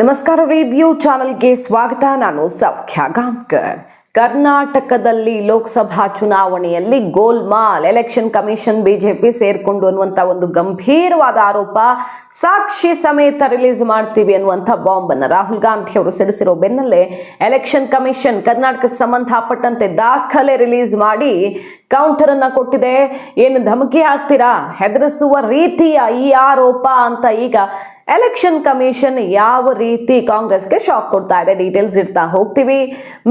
ನಮಸ್ಕಾರ ರಿವ್ಯೂ ಚಾನೆಲ್ಗೆ ಸ್ವಾಗತ. ನಾನು ಸೌಖ್ಯ ಗಾಂಕರ್ ಕರ್ನಾಟಕದಲ್ಲಿ ಲೋಕಸಭಾ ಚುನಾವಣೆಯಲ್ಲಿ ಗೋಲ್ಮಾಲ್, ಎಲೆಕ್ಷನ್ ಕಮಿಷನ್ ಬಿಜೆಪಿ ಸೇರ್ಕೊಂಡು ಅನ್ನುವಂಥ ಒಂದು ಗಂಭೀರವಾದ ಆರೋಪ ಸಾಕ್ಷಿ ಸಮೇತ ರಿಲೀಸ್ ಮಾಡ್ತೀವಿ ಅನ್ನುವಂಥ ಬಾಂಬನ್ನು ರಾಹುಲ್ ಗಾಂಧಿ ಅವರು ಸಿಡಿಸಿರೋ ಬೆನ್ನಲ್ಲೇ ಎಲೆಕ್ಷನ್ ಕಮಿಷನ್ ಕರ್ನಾಟಕಕ್ಕೆ ಸಂಬಂಧಪಟ್ಟಂತೆ ದಾಖಲೆ ರಿಲೀಸ್ ಮಾಡಿ ಕೌಂಟರನ್ನು ಕೊಟ್ಟಿದೆ. ಏನು ಧಮಕಿ ಹಾಕ್ತೀರಾ? ಹೆದರಿಸುವ ರೀತಿಯ ಈ ಆರೋಪ ಅಂತ ಈಗ ಎಲೆಕ್ಷನ್ ಕಮಿಷನ್ ಯಾವ ರೀತಿ ಕಾಂಗ್ರೆಸ್ಗೆ ಶಾಕ್ ಕೊಡ್ತಾ ಇದೆ? ಡೀಟೇಲ್ಸ್ ಇಡ್ತಾ ಹೋಗ್ತೀವಿ.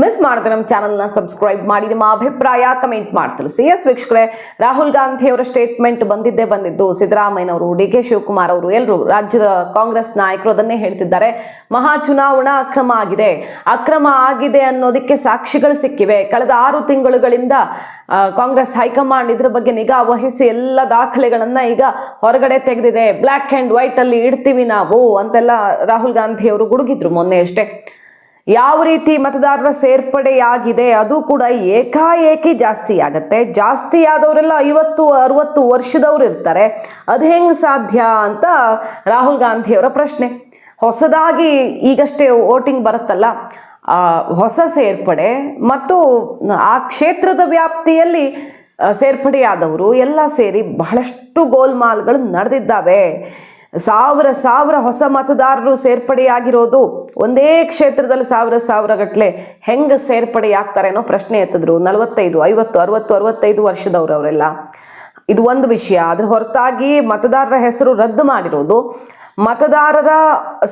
ಮಿಸ್ ಮಾಡಿದ್ರೆ ನಮ್ಮ ಚಾನಲ್ನ ಸಬ್ಸ್ಕ್ರೈಬ್ ಮಾಡಿ. ನಿಮ್ಮ ಅಭಿಪ್ರಾಯ ಕಮೆಂಟ್ ಮಾಡಿ ತಿಳಿಸಿ. ಎಸ್ ವೀಕ್ಷಕರೇ, ರಾಹುಲ್ ಗಾಂಧಿ ಅವರ ಸ್ಟೇಟ್ಮೆಂಟ್ ಬಂದಿದ್ದೇ ಬಂದಿದ್ದು ಸಿದ್ದರಾಮಯ್ಯನವರು, ಡಿ ಕೆ ಶಿವಕುಮಾರ್ ಅವರು ಎಲ್ಲರೂ ರಾಜ್ಯದ ಕಾಂಗ್ರೆಸ್ ನಾಯಕರು ಅದನ್ನೇ ಹೇಳ್ತಿದ್ದಾರೆ. ಮಹಾ ಚುನಾವಣಾ ಅಕ್ರಮ ಆಗಿದೆ. ಅಕ್ರಮ ಆಗಿದೆ ಅನ್ನೋದಕ್ಕೆ ಸಾಕ್ಷಿಗಳು ಸಿಕ್ಕಿವೆ. ಕಳೆದ ಆರು ತಿಂಗಳುಗಳಿಂದ ಕಾಂಗ್ರೆಸ್ ಹೈಕಮಾಂಡ್ ಇದ್ರ ಬಗ್ಗೆ ನಿಗಾ ವಹಿಸಿ ಎಲ್ಲ ದಾಖಲೆಗಳನ್ನ ಈಗ ಹೊರಗಡೆ ತೆಗೆದಿದೆ. ಬ್ಲ್ಯಾಕ್ ವೈಟ್ ಅಲ್ಲಿ ಇಡ್ತೀವಿ ನಾವು ಅಂತೆಲ್ಲ ರಾಹುಲ್ ಗಾಂಧಿ ಅವರು ಗುಡುಗಿದ್ರು ಮೊನ್ನೆ ಅಷ್ಟೇ. ಯಾವ ರೀತಿ ಮತದಾರರ ಸೇರ್ಪಡೆಯಾಗಿದೆ ಅದು ಕೂಡ ಏಕಾಏಕಿ ಜಾಸ್ತಿ ಆಗತ್ತೆ. ಜಾಸ್ತಿ ಆದವರೆಲ್ಲ ಐವತ್ತು, ಅರವತ್ತು ವರ್ಷದವ್ರು ಇರ್ತಾರೆ. ಅದು ಹೆಂಗೆ ಸಾಧ್ಯ ಅಂತ ರಾಹುಲ್ ಗಾಂಧಿ ಅವರ ಪ್ರಶ್ನೆ. ಹೊಸದಾಗಿ ಈಗಷ್ಟೇ ವೋಟಿಂಗ್ ಬರುತ್ತಲ್ಲ. ಹೊಸ ಸೇರ್ಪಡೆ ಮತ್ತು ಆ ಕ್ಷೇತ್ರದ ವ್ಯಾಪ್ತಿಯಲ್ಲಿ ಸೇರ್ಪಡೆಯಾದವರು ಎಲ್ಲ ಸೇರಿ ಬಹಳಷ್ಟು ಗೋಲ್ಮಾಲ್ಗಳು ನಡೆದಿದ್ದಾವೆ. ಸಾವಿರ ಸಾವಿರ ಹೊಸ ಮತದಾರರು ಸೇರ್ಪಡೆಯಾಗಿರೋದು ಒಂದೇ ಕ್ಷೇತ್ರದಲ್ಲಿ ಸಾವಿರ ಸಾವಿರ ಗಟ್ಟಲೆ ಹೆಂಗೆ ಸೇರ್ಪಡೆಯಾಗ್ತಾರೆ ಅನ್ನೋ ಪ್ರಶ್ನೆ ಎತ್ತಿದ್ರು. ನಲವತ್ತೈದು, ಐವತ್ತು, ಅರವತ್ತು, ಅರವತ್ತೈದು ವರ್ಷದವ್ರು ಅವರೆಲ್ಲ ಇದು ಒಂದು ವಿಷಯ. ಅದ್ರ ಹೊರತಾಗಿ ಮತದಾರರ ಹೆಸರು ರದ್ದು ಮಾಡಿರೋದು. ಮತದಾರರ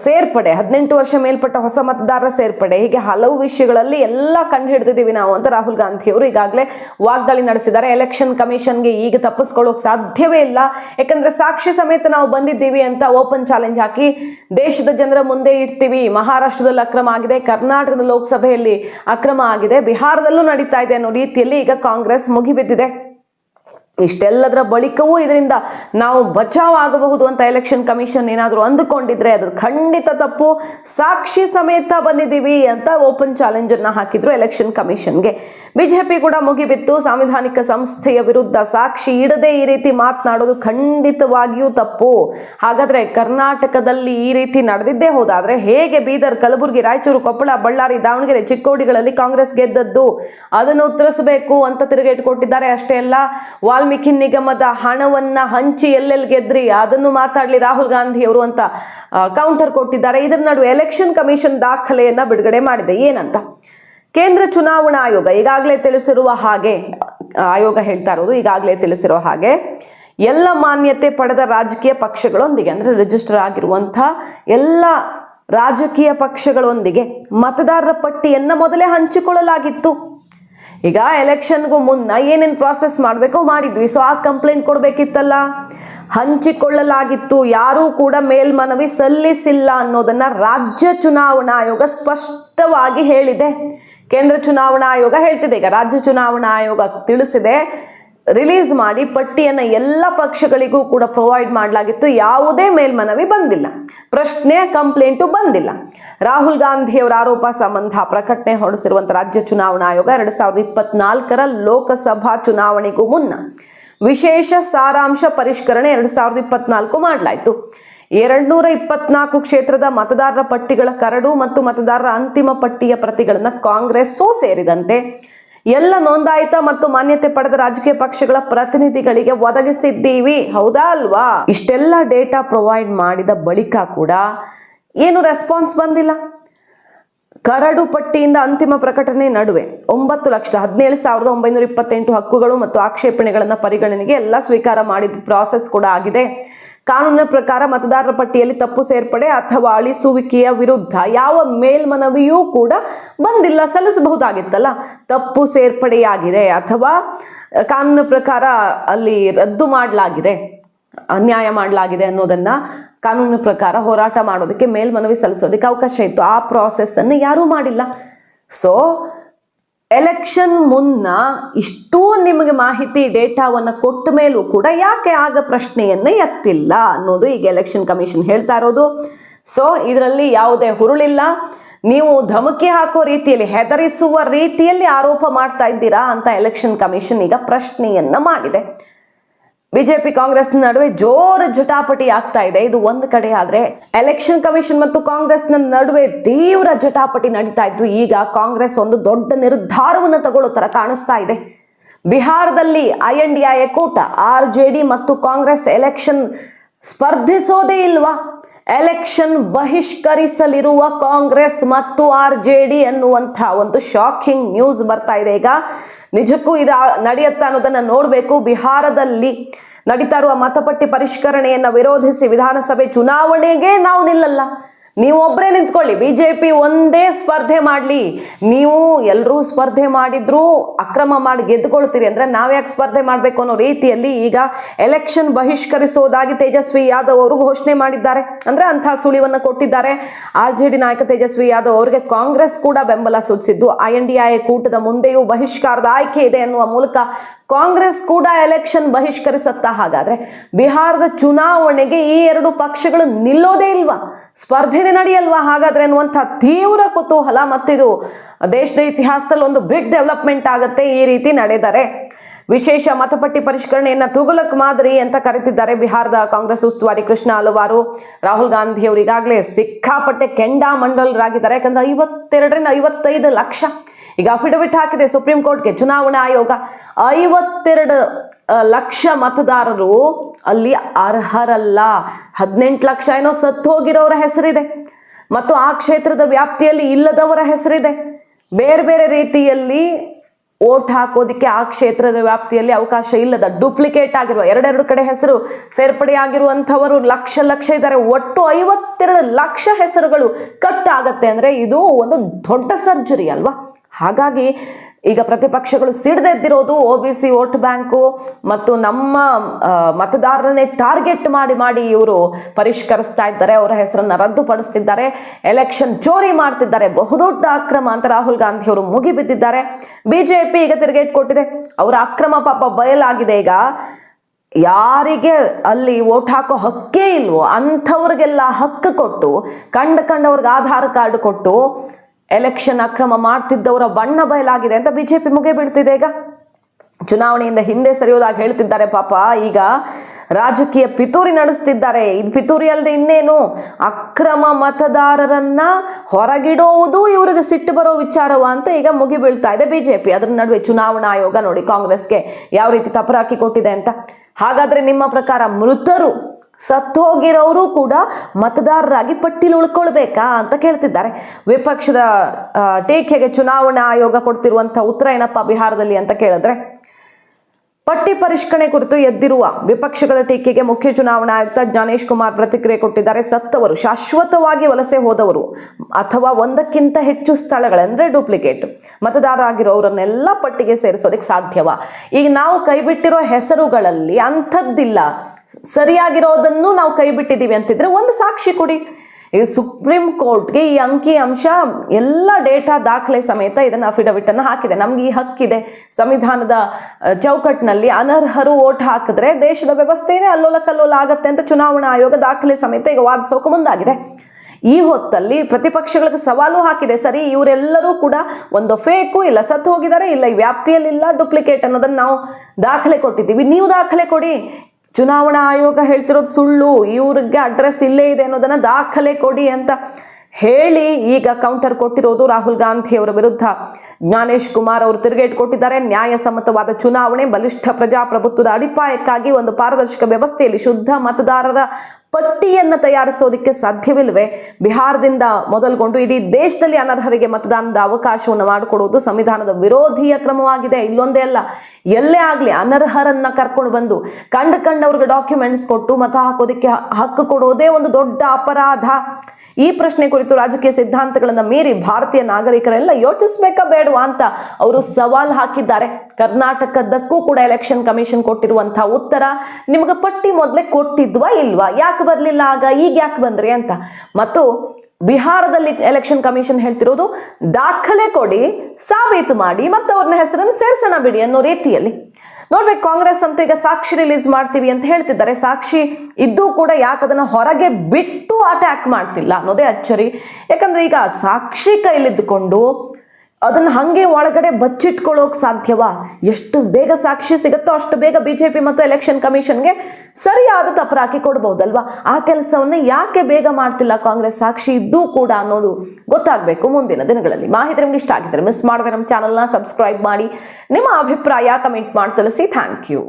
ಸೇರ್ಪಡೆ, ಹದಿನೆಂಟು ವರ್ಷ ಮೇಲ್ಪಟ್ಟ ಹೊಸ ಮತದಾರರ ಸೇರ್ಪಡೆ, ಹೀಗೆ ಹಲವು ವಿಷಯಗಳಲ್ಲಿ ಎಲ್ಲ ಕಂಡು ಹಿಡಿದಿದ್ದೀವಿ ನಾವು ಅಂತ ರಾಹುಲ್ ಗಾಂಧಿ ಅವರು ಈಗಾಗಲೇ ವಾಗ್ದಾಳಿ ನಡೆಸಿದ್ದಾರೆ. ಎಲೆಕ್ಷನ್ ಕಮಿಷನ್ಗೆ ಈಗ ತಪ್ಪಿಸ್ಕೊಳ್ಳೋಕೆ ಸಾಧ್ಯವೇ ಇಲ್ಲ. ಯಾಕಂದರೆ ಸಾಕ್ಷಿ ಸಮೇತ ನಾವು ಬಂದಿದ್ದೀವಿ ಅಂತ ಓಪನ್ ಚಾಲೆಂಜ್ ಹಾಕಿ ದೇಶದ ಜನರ ಮುಂದೆ ಇಡ್ತೀವಿ. ಮಹಾರಾಷ್ಟ್ರದಲ್ಲಿ ಅಕ್ರಮ ಆಗಿದೆ, ಕರ್ನಾಟಕದ ಲೋಕಸಭೆಯಲ್ಲಿ ಅಕ್ರಮ ಆಗಿದೆ, ಬಿಹಾರದಲ್ಲೂ ನಡೀತಾ ಇದೆ ಅನ್ನೋ ರೀತಿಯಲ್ಲಿ ಈಗ ಕಾಂಗ್ರೆಸ್ ಮುಗಿಬಿದ್ದಿದೆ. ಇಷ್ಟೆಲ್ಲದರ ಬಳಿಕವೂ ಇದರಿಂದ ನಾವು ಬಚಾವ್ ಆಗಬಹುದು ಅಂತ ಎಲೆಕ್ಷನ್ ಕಮಿಷನ್ ಏನಾದರೂ ಅಂದುಕೊಂಡಿದ್ರೆ ಅದು ಖಂಡಿತ ತಪ್ಪು. ಸಾಕ್ಷಿ ಸಮೇತ ಬಂದಿದ್ದೀವಿ ಅಂತ ಓಪನ್ ಚಾಲೆಂಜನ್ನು ಹಾಕಿದ್ರು ಎಲೆಕ್ಷನ್ ಕಮಿಷನ್ಗೆ ಬಿಜೆಪಿ ಕೂಡ ಮುಗಿಬಿತ್ತು. ಸಾಂವಿಧಾನಿಕ ಸಂಸ್ಥೆಯ ವಿರುದ್ಧ ಸಾಕ್ಷಿ ಇಡದೆ ಈ ರೀತಿ ಮಾತನಾಡೋದು ಖಂಡಿತವಾಗಿಯೂ ತಪ್ಪು. ಹಾಗಾದರೆ ಕರ್ನಾಟಕದಲ್ಲಿ ಈ ರೀತಿ ನಡೆದಿದ್ದೇ ಹೋದಾದರೆ ಹೇಗೆ ಬೀದರ್, ಕಲಬುರಗಿ, ರಾಯಚೂರು, ಕೊಪ್ಪಳ, ಬಳ್ಳಾರಿ, ದಾವಣಗೆರೆ, ಚಿಕ್ಕೋಡಿಗಳಲ್ಲಿ ಕಾಂಗ್ರೆಸ್ ಗೆದ್ದದ್ದು? ಅದನ್ನು ಉತ್ತರಿಸಬೇಕು ಅಂತ ತಿರುಗೇಟು ಕೊಟ್ಟಿದ್ದಾರೆ ಅಷ್ಟೇ ಅಲ್ಲ. ವಾಲ್ಮೀಕಿ ನಿಗಮದ ಹಣವನ್ನ ಹಂಚಿ ಎಲ್ಲೆಲ್ಲಿ ಗೆದ್ರಿ, ಅದನ್ನು ಮಾತಾಡ್ಲಿ ರಾಹುಲ್ ಗಾಂಧಿ ಅವರು ಅಂತ ಕೌಂಟರ್ ಕೊಟ್ಟಿದ್ದಾರೆ. ಇದರ ನಡುವೆ ಎಲೆಕ್ಷನ್ ಕಮಿಷನ್ ದಾಖಲೆಯನ್ನ ಬಿಡುಗಡೆ ಮಾಡಿದೆ. ಏನಂತ? ಕೇಂದ್ರ ಚುನಾವಣಾ ಆಯೋಗ, ಈಗಾಗಲೇ ತಿಳಿಸಿರುವ ಹಾಗೆ ಆಯೋಗ ಹೇಳ್ತಾ ಇರೋದು, ಈಗಾಗಲೇ ತಿಳಿಸಿರೋ ಹಾಗೆ, ಎಲ್ಲ ಮಾನ್ಯತೆ ಪಡೆದ ರಾಜಕೀಯ ಪಕ್ಷಗಳೊಂದಿಗೆ, ಅಂದರೆ ರಿಜಿಸ್ಟರ್ ಆಗಿರುವಂಥ ಎಲ್ಲ ರಾಜಕೀಯ ಪಕ್ಷಗಳೊಂದಿಗೆ ಮತದಾರರ ಪಟ್ಟಿಯನ್ನು ಮೊದಲೇ ಹಂಚಿಕೊಳ್ಳಲಾಗಿತ್ತು. ಈಗ ಎಲೆಕ್ಷನ್ಗೂ ಮುನ್ನ ಏನೇನು ಪ್ರಾಸೆಸ್ ಮಾಡಬೇಕೋ ಮಾಡಿದ್ವಿ. ಸೊ ಆ ಕಂಪ್ಲೇಂಟ್ ಕೊಡಬೇಕಿತ್ತಲ್ಲ? ಹಂಚಿಕೊಳ್ಳಲಾಗಿತ್ತು. ಯಾರೂ ಕೂಡ ಮೇಲ್ಮನವಿ ಸಲ್ಲಿಸಿಲ್ಲ ಅನ್ನೋದನ್ನು ರಾಜ್ಯ ಚುನಾವಣಾ ಆಯೋಗ ಸ್ಪಷ್ಟವಾಗಿ ಹೇಳಿದೆ. ಕೇಂದ್ರ ಚುನಾವಣಾ ಆಯೋಗ ಹೇಳ್ತಿದೆ. ಈಗ ರಾಜ್ಯ ಚುನಾವಣಾ ಆಯೋಗ ತಿಳಿಸಿದೆ. ರಿಲೀಸ್ ಮಾಡಿ ಪಟ್ಟಿಯನ್ನು ಎಲ್ಲ ಪಕ್ಷಗಳಿಗೂ ಕೂಡ ಪ್ರೊವೈಡ್ ಮಾಡಲಾಗಿತ್ತು. ಯಾವುದೇ ಮೇಲ್ಮನವಿ ಬಂದಿಲ್ಲ. ಪ್ರಶ್ನೆ ಕಂಪ್ಲೇಂಟು ಬಂದಿಲ್ಲ. ರಾಹುಲ್ ಗಾಂಧಿ ಅವರ ಆರೋಪ ಸಂಬಂಧ ಪ್ರಕಟಣೆ ಹೊರಡಿಸಿರುವಂಥ ರಾಜ್ಯ ಚುನಾವಣಾ ಆಯೋಗ ಎರಡು ಸಾವಿರದ ಇಪ್ಪತ್ನಾಲ್ಕರ ಲೋಕಸಭಾ ಚುನಾವಣೆಗೂ ಮುನ್ನ ವಿಶೇಷ ಸಾರಾಂಶ ಪರಿಷ್ಕರಣೆ ಎರಡು ಸಾವಿರದ ಇಪ್ಪತ್ನಾಲ್ಕು ಮಾಡಲಾಯಿತು. ಎರಡ್ನೂರ ಇಪ್ಪತ್ನಾಲ್ಕು ಕ್ಷೇತ್ರದ ಮತದಾರರ ಪಟ್ಟಿಗಳ ಕರಡು ಮತ್ತು ಮತದಾರರ ಅಂತಿಮ ಪಟ್ಟಿಯ ಪ್ರತಿಗಳನ್ನು ಕಾಂಗ್ರೆಸ್ಸೂ ಸೇರಿದಂತೆ ಎಲ್ಲ ನೋಂದಾಯಿತ ಮತ್ತು ಮಾನ್ಯತೆ ಪಡೆದ ರಾಜಕೀಯ ಪಕ್ಷಗಳ ಪ್ರತಿನಿಧಿಗಳಿಗೆ ಒದಗಿಸಿದ್ದೀವಿ. ಹೌದಾ ಅಲ್ವಾ? ಇಷ್ಟೆಲ್ಲ ಡೇಟಾ ಪ್ರೊವೈಡ್ ಮಾಡಿದ ಬಳಿಕ ಕೂಡ ಏನು ರೆಸ್ಪಾನ್ಸ್ ಬಂದಿಲ್ಲ. ಕರಡು ಪಟ್ಟಿಯಿಂದ ಅಂತಿಮ ಪ್ರಕಟಣೆ ನಡುವೆ ಒಂಬತ್ತು ಲಕ್ಷದ ಹದಿನೇಳು ಸಾವಿರದ ಒಂಬೈನೂರ ಇಪ್ಪತ್ತೆಂಟು ಹಕ್ಕುಗಳು ಮತ್ತು ಆಕ್ಷೇಪಣೆಗಳನ್ನು ಪರಿಗಣನೆಗೆ ಎಲ್ಲ ಸ್ವೀಕಾರ ಮಾಡಿದ ಪ್ರಾಸೆಸ್ ಕೂಡ ಆಗಿದೆ. ಕಾನೂನಿನ ಪ್ರಕಾರ ಮತದಾರರ ಪಟ್ಟಿಯಲ್ಲಿ ತಪ್ಪು ಸೇರ್ಪಡೆ ಅಥವಾ ಅಳಿಸುವಿಕೆಯ ವಿರುದ್ಧ ಯಾವ ಮೇಲ್ಮನವಿಯೂ ಕೂಡ ಬಂದಿಲ್ಲ, ಸಲ್ಲಿಸಬಹುದಾಗಿತ್ತಲ್ಲ. ತಪ್ಪು ಸೇರ್ಪಡೆಯಾಗಿದೆ ಅಥವಾ ಕಾನೂನಿನ ಪ್ರಕಾರ ಅಲ್ಲಿ ರದ್ದು ಮಾಡಲಾಗಿದೆ, ಅನ್ಯಾಯ ಮಾಡಲಾಗಿದೆ ಅನ್ನೋದನ್ನ ಕಾನೂನಿನ ಪ್ರಕಾರ ಹೋರಾಟ ಮಾಡೋದಕ್ಕೆ ಮೇಲ್ಮನವಿ ಸಲ್ಲಿಸೋದಕ್ಕೆ ಅವಕಾಶ ಇತ್ತು. ಆ ಪ್ರಾಸೆಸ್ಸನ್ನು ಯಾರೂ ಮಾಡಿಲ್ಲ. ಸೊ ಎಲೆಕ್ಷನ್ ಮುನ್ನ ಇಷ್ಟೂ ನಿಮಗೆ ಮಾಹಿತಿ ಡೇಟಾವನ್ನು ಕೊಟ್ಟ ಮೇಲೂ ಕೂಡ ಯಾಕೆ ಆಗ ಪ್ರಶ್ನೆಯನ್ನು ಎತ್ತಿಲ್ಲ ಅನ್ನೋದು ಈಗ ಎಲೆಕ್ಷನ್ ಕಮಿಷನ್ ಹೇಳ್ತಾ ಇರೋದು. ಸೊ ಇದರಲ್ಲಿ ಯಾವುದೇ ಹುರುಳಿಲ್ಲ. ನೀವು ಧಮಕಿ ಹಾಕೋ ರೀತಿಯಲ್ಲಿ ಹೆದರಿಸುವ ರೀತಿಯಲ್ಲಿ ಆರೋಪ ಮಾಡ್ತಾ ಇದ್ದೀರಾ ಅಂತ ಎಲೆಕ್ಷನ್ ಕಮಿಷನ್ ಈಗ ಪ್ರಶ್ನೆಯನ್ನ ಮಾಡಿದೆ. ಬಿಜೆಪಿ ಕಾಂಗ್ರೆಸ್ ನಡುವೆ ಜೋರ ಜಟಾಪಟಿ ಆಗ್ತಾ ಇದೆ. ಇದು ಒಂದು ಕಡೆ ಆದ್ರೆ ಎಲೆಕ್ಷನ್ ಕಮಿಷನ್ ಮತ್ತು ಕಾಂಗ್ರೆಸ್ನ ನಡುವೆ ತೀವ್ರ ಜಟಾಪಟಿ ನಡೀತಾ ಇದ್ದು ಈಗ ಕಾಂಗ್ರೆಸ್ ಒಂದು ದೊಡ್ಡ ನಿರ್ಧಾರವನ್ನು ತಗೊಳ್ಳೋ ತರ ಕಾಣಿಸ್ತಾ ಇದೆ. ಬಿಹಾರದಲ್ಲಿ ಐ ಎನ್ ಡಿ ಐ ಕೂಟ ಆರ್ ಜೆ ಡಿ ಮತ್ತು ಕಾಂಗ್ರೆಸ್ ಎಲೆಕ್ಷನ್ ಸ್ಪರ್ಧಿಸೋದೇ ಇಲ್ವಾ? ಎಲೆಕ್ಷನ್ ಬಹಿಷ್ಕರಿಸಲಿರುವ ಕಾಂಗ್ರೆಸ್ ಮತ್ತು ಆರ್ ಜೆ ಡಿ ಎನ್ನುವಂಥ ಒಂದು ಶಾಕಿಂಗ್ ನ್ಯೂಸ್ ಬರ್ತಾ ಇದೆ. ಈಗ ನಿಜಕ್ಕೂ ಇದು ನಡೆಯುತ್ತಾ ಅನ್ನೋದನ್ನು ನೋಡಬೇಕು. ಬಿಹಾರದಲ್ಲಿ ನಡೀತಾ ಇರುವ ಮತಪಟ್ಟಿ ಪರಿಷ್ಕರಣೆಯನ್ನು ವಿರೋಧಿಸಿ ವಿಧಾನಸಭೆ ಚುನಾವಣೆಗೆ ನಾವು ನಿಲ್ಲಲ್ಲ. ನೀವು ಒಬ್ಬರೇ ನಿಂತ್ಕೊಳ್ಳಿ. ಪಿ ಒಂದೇ ಸ್ಪರ್ಧೆ ಮಾಡಲಿ. ನೀವು ಎಲ್ಲರೂ ಸ್ಪರ್ಧೆ ಮಾಡಿದ್ರು ಅಕ್ರಮ ಮಾಡಿ ಗೆದ್ದುಕೊಳ್ತೀರಿ ಅಂದ್ರೆ ನಾವ್ಯಾಕೆ ಸ್ಪರ್ಧೆ ಮಾಡಬೇಕು ಅನ್ನೋ ರೀತಿಯಲ್ಲಿ ಈಗ ಎಲೆಕ್ಷನ್ ಬಹಿಷ್ಕರಿಸುವುದಾಗಿ ತೇಜಸ್ವಿ ಯಾದವ್ ಅವರು ಘೋಷಣೆ ಮಾಡಿದ್ದಾರೆ. ಅಂದರೆ ಅಂಥ ಸುಳಿವನ್ನು ಕೊಟ್ಟಿದ್ದಾರೆ. ಆರ್ ಜೆ ಡಿ ನಾಯಕ ತೇಜಸ್ವಿ ಯಾದವ್ ಅವರಿಗೆ ಕಾಂಗ್ರೆಸ್ ಕೂಡ ಬೆಂಬಲ ಸೂಚಿಸಿದ್ದು. ಐ ಕೂಟದ ಮುಂದೆಯೂ ಬಹಿಷ್ಕಾರದ ಆಯ್ಕೆ ಇದೆ ಎನ್ನುವ ಮೂಲಕ ಕಾಂಗ್ರೆಸ್ ಕೂಡ ಎಲೆಕ್ಷನ್ ಬಹಿಷ್ಕರಿಸುತ್ತಾ ಹಾಗಾದ್ರೆ ಬಿಹಾರದ ಚುನಾವಣೆಗೆ ಈ ಎರಡು ಪಕ್ಷಗಳು ನಿಲ್ಲೋದೇ ಇಲ್ವಾ? ಸ್ಪರ್ಧೆನೇ ನಡೆಯಲ್ವಾ ಹಾಗಾದ್ರೆ ಅನ್ನುವಂಥ ತೀವ್ರ ಕುತೂಹಲ ಮತ್ತಿದು ದೇಶದ ಇತಿಹಾಸದಲ್ಲಿ ಒಂದು ಬಿಗ್ ಡೆವಲಪ್ಮೆಂಟ್ ಆಗುತ್ತೆ ಈ ರೀತಿ ನಡೆದರೆ. ವಿಶೇಷ ಮತಪಟ್ಟಿ ಪರಿಷ್ಕರಣೆಯನ್ನ ತುಗುಲಕ್ ಮಾದರಿ ಅಂತ ಕರೆತಿದ್ದಾರೆ ಬಿಹಾರದ ಕಾಂಗ್ರೆಸ್ ಉಸ್ತುವಾರಿ ಕೃಷ್ಣ ಹಲವಾರು ರಾಹುಲ್ ಗಾಂಧಿ ಅವರು ಈಗಾಗಲೇ ಸಿಕ್ಕಾಪಟ್ಟೆ ಕೆಂಡಾಮಂಡಲರಾಗಿದ್ದಾರೆ. ಯಾಕಂದ್ರೆ ಐವತ್ತೆರಡರಿಂದ ಐವತ್ತೈದು ಲಕ್ಷ ಈಗ ಅಫಿಡವಿಟ್ ಹಾಕಿದೆ ಸುಪ್ರೀಂ ಕೋರ್ಟ್ಗೆ ಚುನಾವಣಾ ಆಯೋಗ ಐವತ್ತೆರಡು ಲಕ್ಷ ಮತದಾರರು ಅಲ್ಲಿ ಅರ್ಹರಲ್ಲ. ಹದಿನೆಂಟು ಲಕ್ಷ ಏನೋ ಸತ್ತು ಹೋಗಿರೋರ ಹೆಸರಿದೆ. ಮತ್ತು ಆ ಕ್ಷೇತ್ರದ ವ್ಯಾಪ್ತಿಯಲ್ಲಿ ಇಲ್ಲದವರ ಹೆಸರಿದೆ. ಬೇರೆ ಬೇರೆ ರೀತಿಯಲ್ಲಿ ಓಟ್ ಹಾಕೋದಿಕ್ಕೆ ಆ ಕ್ಷೇತ್ರದ ವ್ಯಾಪ್ತಿಯಲ್ಲಿ ಅವಕಾಶ ಇಲ್ಲದ ಡೂಪ್ಲಿಕೇಟ್ ಆಗಿರುವ, ಎರಡೆರಡು ಕಡೆ ಹೆಸರು ಸೇರ್ಪಡೆಯಾಗಿರುವಂಥವರು ಲಕ್ಷ ಲಕ್ಷ ಇದ್ದಾರೆ. ಒಟ್ಟು ಐವತ್ತೆರಡು ಲಕ್ಷ ಹೆಸರುಗಳು ಕಟ್ ಆಗತ್ತೆ ಅಂದರೆ ಇದು ಒಂದು ದೊಡ್ಡ ಸರ್ಜರಿ ಅಲ್ವಾ? ಹಾಗಾಗಿ ಈಗ ಪ್ರತಿಪಕ್ಷಗಳು ಸಿಡ್ದೆದ್ದಿರೋದು O B C vote bank ಮತ್ತು ನಮ್ಮ ಮತದಾರರನ್ನೇ ಟಾರ್ಗೆಟ್ ಮಾಡಿ ಮಾಡಿ ಇವರು ಪರಿಷ್ಕರಿಸ್ತಾ ಇದ್ದಾರೆ, ಅವರ ಹೆಸರನ್ನು ರದ್ದುಪಡಿಸ್ತಿದ್ದಾರೆ, ಎಲೆಕ್ಷನ್ ಚೋರಿ ಮಾಡ್ತಿದ್ದಾರೆ, ಬಹುದೊಡ್ಡ ಅಕ್ರಮ ಅಂತ ರಾಹುಲ್ ಗಾಂಧಿ ಅವರು ಮುಗಿಬಿದ್ದಿದ್ದಾರೆ. ಬಿಜೆಪಿ ಈಗ ತಿರುಗೇಟ್ ಕೊಟ್ಟಿದೆ, ಅವರ ಅಕ್ರಮ ಪಾಪ ಬಯಲಾಗಿದೆ ಈಗ. ಯಾರಿಗೆ ಅಲ್ಲಿ ಓಟ್ ಹಾಕೋ ಹಕ್ಕೇ ಇಲ್ವೋ, ಅಂಥವ್ರಿಗೆಲ್ಲ ಹಕ್ಕು ಕೊಟ್ಟು, ಕಂಡು ಕಂಡವ್ರಿಗೆ ಆಧಾರ್ ಕಾರ್ಡ್ ಕೊಟ್ಟು ಎಲೆಕ್ಷನ್ ಅಕ್ರಮ ಮಾಡ್ತಿದ್ದವರ ಬಣ್ಣ ಬಯಲಾಗಿದೆ ಅಂತ ಬಿಜೆಪಿ ಮುಗೆ ಬೀಳ್ತಿದೆ ಈಗ. ಚುನಾವಣೆಯಿಂದ ಹಿಂದೆ ಸರಿಯೋದಾಗಿ ಹೇಳ್ತಿದ್ದಾರೆ ಪಾಪ. ಈಗ ರಾಜಕೀಯ ಪಿತೂರಿ ನಡೆಸ್ತಿದ್ದಾರೆ. ಇದು ಪಿತೂರಿ ಅಲ್ಲದೆ ಇನ್ನೇನು? ಅಕ್ರಮ ಮತದಾರರನ್ನ ಹೊರಗಿಡೋದು ಇವ್ರಿಗೆ ಸಿಟ್ಟು ಬರೋ ವಿಚಾರವ ಅಂತ ಈಗ ಮುಗಿ ಬೀಳ್ತಾ ಇದೆ ಬಿಜೆಪಿ. ಅದ್ರ ನಡುವೆ ಚುನಾವಣಾ ಆಯೋಗ ನೋಡಿ ಕಾಂಗ್ರೆಸ್ಗೆ ಯಾವ ರೀತಿ ತಪರಾಕಿ ಕೊಟ್ಟಿದೆ ಅಂತ. ಹಾಗಾದ್ರೆ ನಿಮ್ಮ ಪ್ರಕಾರ ಮೃತರು ಸತ್ತೋಗಿರೋರು ಕೂಡ ಮತದಾರರಾಗಿ ಪಟ್ಟಿಲಿ ಉಳ್ಕೊಳ್ಬೇಕಾ ಅಂತ ಕೇಳ್ತಿದ್ದಾರೆ. ವಿಪಕ್ಷದ ಟೀಕೆಗೆ ಚುನಾವಣಾ ಆಯೋಗ ಕೊಡ್ತಿರುವಂಥ ಉತ್ತರ ಏನಪ್ಪ ಬಿಹಾರದಲ್ಲಿ ಅಂತ ಕೇಳಿದ್ರೆ, ಪಟ್ಟಿ ಪರಿಷ್ಕರಣೆ ಕುರಿತು ಎದ್ದಿರುವ ವಿಪಕ್ಷಗಳ ಟೀಕೆಗೆ ಮುಖ್ಯ ಚುನಾವಣಾ ಆಯುಕ್ತ ಜ್ಞಾನೇಶ್ ಕುಮಾರ್ ಪ್ರತಿಕ್ರಿಯೆ ಕೊಟ್ಟಿದ್ದಾರೆ. ಸತ್ತವರು, ಶಾಶ್ವತವಾಗಿ ವಲಸೆ ಹೋದವರು ಅಥವಾ ಒಂದಕ್ಕಿಂತ ಹೆಚ್ಚು ಸ್ಥಳಗಳಂದ್ರೆ ಡೂಪ್ಲಿಕೇಟ್. ಮತದಾರ ಆಗಿರೋರನ್ನೆಲ್ಲ ಪಟ್ಟಿಗೆ ಸೇರಿಸೋದಕ್ಕೆ ಸಾಧ್ಯವ? ಈಗ ನಾವು ಕೈಬಿಟ್ಟಿರೋ ಹೆಸರುಗಳಲ್ಲಿ ಅಂಥದ್ದಿಲ್ಲ. ಸರಿಯಾಗಿರೋದನ್ನು ನಾವು ಕೈಬಿಟ್ಟಿದ್ದೀವಿ ಅಂತಿದ್ರೆ ಒಂದು ಸಾಕ್ಷಿ ಕೊಡಿ. ಈ ಸುಪ್ರೀಂ ಕೋರ್ಟ್ಗೆ ಈ ಅಂಕಿ ಅಂಶ, ಎಲ್ಲ ಡೇಟಾ ದಾಖಲೆ ಸಮೇತ ಇದನ್ನು ಅಫಿಡವಿಟ್ ಅನ್ನು ಹಾಕಿದೆ. ನಮ್ಗೆ ಈ ಹಕ್ಕಿದೆ ಸಂವಿಧಾನದ ಚೌಕಟ್ಟಿನಲ್ಲಿ ಅನರ್ಹರು ಓಟ್ ಹಾಕಿದ್ರೆ ದೇಶದ ವ್ಯವಸ್ಥೆನೇ ಅಲ್ಲೋಲ ಕಲ್ಲೋಲ ಆಗತ್ತೆ ಅಂತ ಚುನಾವಣಾ ಆಯೋಗ ದಾಖಲೆ ಸಮೇತ ಈಗ ವಾದಿಸೋಕೆ ಮುಂದಾಗಿದೆ. ಈ ಹೊತ್ತಲ್ಲಿ ಪ್ರತಿಪಕ್ಷಗಳಿಗೆ ಸವಾಲು ಹಾಕಿದೆ. ಸರಿ, ಇವರೆಲ್ಲರೂ ಕೂಡ ಒಂದು ಫೇಕು ಇಲ್ಲ, ಸತ್ತು ಹೋಗಿದ್ದಾರೆ, ಇಲ್ಲ ಈ ವ್ಯಾಪ್ತಿಯಲ್ಲಿಲ್ಲ ಡೂಪ್ಲಿಕೇಟ್ ಅನ್ನೋದನ್ನ ನಾವು ದಾಖಲೆ ಕೊಟ್ಟಿದ್ದೀವಿ. ನೀವು ದಾಖಲೆ ಕೊಡಿ. ಚುನಾವಣಾ ಆಯೋಗ ಹೇಳ್ತಿರೋದು ಸುಳ್ಳು, ಇವ್ರಿಗೆ ಅಡ್ರೆಸ್ ಇಲ್ಲೇ ಇದೆ ಅನ್ನೋದನ್ನ ದಾಖಲೆ ಕೊಡಿ ಅಂತ ಹೇಳಿ ಈಗ ಕೌಂಟರ್ ಕೊಟ್ಟಿರೋದು ರಾಹುಲ್ ಗಾಂಧಿ ಅವರ ವಿರುದ್ಧ. ಜ್ಞಾನೇಶ್ ಕುಮಾರ್ ಅವರು ತಿರುಗೇಟ್ ಕೊಟ್ಟಿದ್ದಾರೆ. ನ್ಯಾಯಸಮ್ಮತವಾದ ಚುನಾವಣೆ, ಬಲಿಷ್ಠ ಪ್ರಜಾಪ್ರಭುತ್ವದ ಅಡಿಪಾಯಕ್ಕಾಗಿ ಒಂದು ಪಾರದರ್ಶಕ ವ್ಯವಸ್ಥೆಯಲ್ಲಿ ಶುದ್ಧ ಮತದಾರರ ಪಟ್ಟಿಯನ್ನು ತಯಾರಿಸೋದಕ್ಕೆ ಸಾಧ್ಯವಿಲ್ಲವೇ? ಬಿಹಾರದಿಂದ ಮೊದಲುಗೊಂಡು ಇಡೀ ದೇಶದಲ್ಲಿ ಅನರ್ಹರಿಗೆ ಮತದಾನದ ಅವಕಾಶವನ್ನು ಮಾಡಿಕೊಡುವುದು ಸಂವಿಧಾನದ ವಿರೋಧಿಯ ಕ್ರಮವಾಗಿದೆ ಇಲ್ಲೊಂದೇ ಅಲ್ಲ, ಎಲ್ಲೇ ಆಗಲಿ ಅನರ್ಹರನ್ನ ಕರ್ಕೊಂಡು ಬಂದು ಕಂಡ ಕಂಡವ್ರಿಗೆ ಡಾಕ್ಯುಮೆಂಟ್ಸ್ ಕೊಟ್ಟು ಮತ ಹಾಕೋದಕ್ಕೆ ಹಕ್ಕು ಕೊಡೋದೇ ಒಂದು ದೊಡ್ಡ ಅಪರಾಧ. ಈ ಪ್ರಶ್ನೆ ಕುರಿತು ರಾಜಕೀಯ ಸಿದ್ಧಾಂತಗಳನ್ನು ಮೀರಿ ಭಾರತೀಯ ನಾಗರಿಕರೆಲ್ಲ ಯೋಚಿಸ್ಬೇಕಾ ಬೇಡವಾ ಅಂತ ಅವರು ಸವಾಲ್ ಹಾಕಿದ್ದಾರೆ. ಕರ್ನಾಟಕದಕ್ಕೂ ಕೂಡ ಎಲೆಕ್ಷನ್ ಕಮಿಷನ್ ಕೊಟ್ಟಿರುವಂತಹ ಉತ್ತರ ನಿಮಗೆ ಪಟ್ಟಿ ಮೊದಲೇ ಕೊಟ್ಟಿದ್ವಾ ಇಲ್ವಾ? ಯಾಕೆ ಬರಲಿಲ್ಲ ಆಗ? ಈಗ ಯಾಕೆ ಬಂದ್ರಿ ಅಂತ? ಮತ್ತು ಬಿಹಾರದಲ್ಲಿ ಎಲೆಕ್ಷನ್ ಕಮಿಷನ್ ಹೇಳ್ತಿರೋದು, ದಾಖಲೆ ಕೊಡಿ, ಸಾಬೀತು ಮಾಡಿ, ಮತ್ತು ಅವ್ರನ್ನ ಹೆಸರನ್ನು ಸೇರ್ಸೋಣ ಬಿಡಿ ಅನ್ನೋ ರೀತಿಯಲ್ಲಿ. ನೋಡ್ಬೇಕು, ಕಾಂಗ್ರೆಸ್ ಅಂತೂ ಈಗ ಸಾಕ್ಷಿ ರಿಲೀಸ್ ಮಾಡ್ತೀವಿ ಅಂತ ಹೇಳ್ತಿದ್ದಾರೆ. ಸಾಕ್ಷಿ ಇದ್ದೂ ಕೂಡ ಯಾಕೆ ಅದನ್ನು ಹೊರಗೆ ಬಿಟ್ಟು ಅಟ್ಯಾಕ್ ಮಾಡ್ತಿಲ್ಲ ಅನ್ನೋದೇ ಅಚ್ಚರಿ. ಯಾಕಂದ್ರೆ ಈಗ ಸಾಕ್ಷಿ ಕೈಲಿದ್ದುಕೊಂಡು ಅದನ್ನ ಹಂಗೆ ಒಳಗಡೆ ಬಚ್ಚಿಟ್ಕೊಳ್ಳೋಕೆ ಸಾಧ್ಯವಾ? ಎಷ್ಟು ಬೇಗ ಸಾಕ್ಷಿ ಸಿಗುತ್ತೋ ಅಷ್ಟು ಬೇಗ ಬಿ ಜೆ ಪಿ ಮತ್ತು ಎಲೆಕ್ಷನ್ ಕಮಿಷನ್ಗೆ ಸರಿಯಾದ ತಪ್ಪರ ಹಾಕಿ ಕೊಡ್ಬೋದಲ್ವಾ? ಆ ಕೆಲಸವನ್ನ ಯಾಕೆ ಬೇಗ ಮಾಡ್ತಿಲ್ಲ ಕಾಂಗ್ರೆಸ್ ಸಾಕ್ಷಿ ಇದ್ದೂ ಕೂಡ ಅನ್ನೋದು ಗೊತ್ತಾಗಬೇಕು ಮುಂದಿನ ದಿನಗಳಲ್ಲಿ. ಮಾಹಿತಿ ನಿಮ್ಗೆ ಇಷ್ಟ ಆಗಿದ್ರೆ ಮಿಸ್ ಮಾಡಿದ್ರೆ ನಮ್ಮ ಚಾನಲ್ನ ಸಬ್ಸ್ಕ್ರೈಬ್ ಮಾಡಿ. ನಿಮ್ಮ ಅಭಿಪ್ರಾಯ ಕಮೆಂಟ್ ಮಾಡಿ ತಿಳಿಸಿ. Thank you